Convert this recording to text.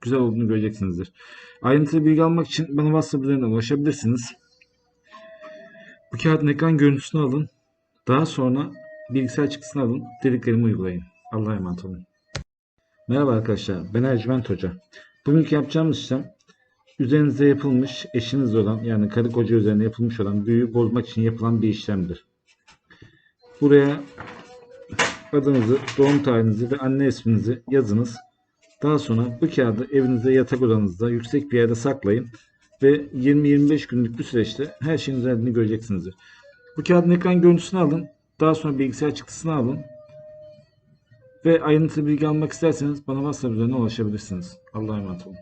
güzel olduğunu göreceksinizdir. Ayrıntılı bilgi almak için bana WhatsApp üzerinden ulaşabilirsiniz. Bu kağıdın ekran görüntüsünü alın. Daha sonra bilgisayar çıktısını alın. Dediklerimi uygulayın. Allah'a emanet olun. Merhaba arkadaşlar. Ben Ercüment Hoca. Bugünkü yapacağımız işlem üzerinize yapılmış eşinizle olan yani karı koca üzerine yapılmış olan büyüyü bozmak için yapılan bir işlemdir. Buraya adınızı, doğum tarihinizi ve anne isminizi yazınız. Daha sonra bu kağıdı evinizde yatak odanızda yüksek bir yerde saklayın ve 20-25 günlük bir süreçte her şeyin düzeldiğini göreceksinizdir. Bu kağıdın ekran görüntüsünü alın. Daha sonra bilgisayar çıktısını alın. Ve ayrıntılı bilgi almak isterseniz bana WhatsApp üzerinden ulaşabilirsiniz. Allah'a emanet olun.